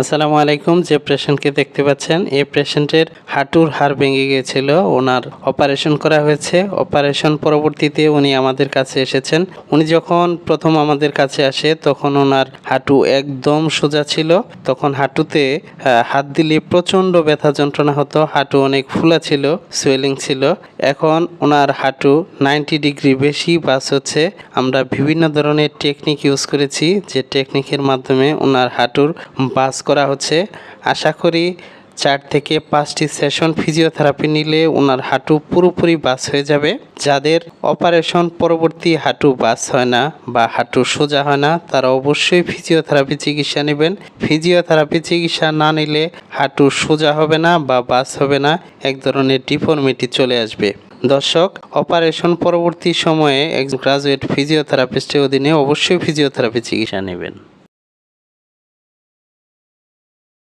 আসসালামু আলাইকুম, যে পেশেন্টকে দেখতে পাচ্ছেন এই পেশেন্টের হাঁটুর হাড় ভেঙে গিয়েছিল। ওনার অপারেশন করা হয়েছে। অপারেশন পরবর্তীতে উনি আমাদের কাছে এসেছেন। উনি যখন প্রথম আমাদের কাছে আসে, তখন ওনার হাঁটু একদম সোজা ছিল। তখন হাঁটুতে হাত দিলে প্রচণ্ড ব্যথা যন্ত্রণা হতো। হাঁটু অনেক ফুলা ছিল, সোয়েলিং ছিল। এখন ওনার হাঁটু নাইনটি ডিগ্রি বেশি বাস হচ্ছে। আমরা বিভিন্ন ধরনের টেকনিক ইউজ করেছি। যে টেকনিকের মাধ্যমে ওনার হাঁটুর বাস করা হচ্ছে। আশা করি চার থেকে পাঁচটি সেশন ফিজিওথেরাপি নিলে ওনার হাঁটু পুরোপুরি বাস হয়ে যাবে। যাদের অপারেশন পরবর্তী হাঁটু বাস হয় না বা হাঁটু সোজা হয় না, তারা অবশ্যই ফিজিওথেরাপি চিকিৎসা নেবেন। ফিজিওথেরাপি চিকিৎসা না নিলে হাঁটু সোজা হবে না বা বাস হবে না, এক ধরনের ডিফর্মিটি চলে আসবে। দর্শক, অপারেশন পরবর্তী সময়ে একজন গ্রাজুয়েট ফিজিওথেরাপিস্টের অধীনে অবশ্যই ফিজিওথেরাপি চিকিৎসা নেবেন।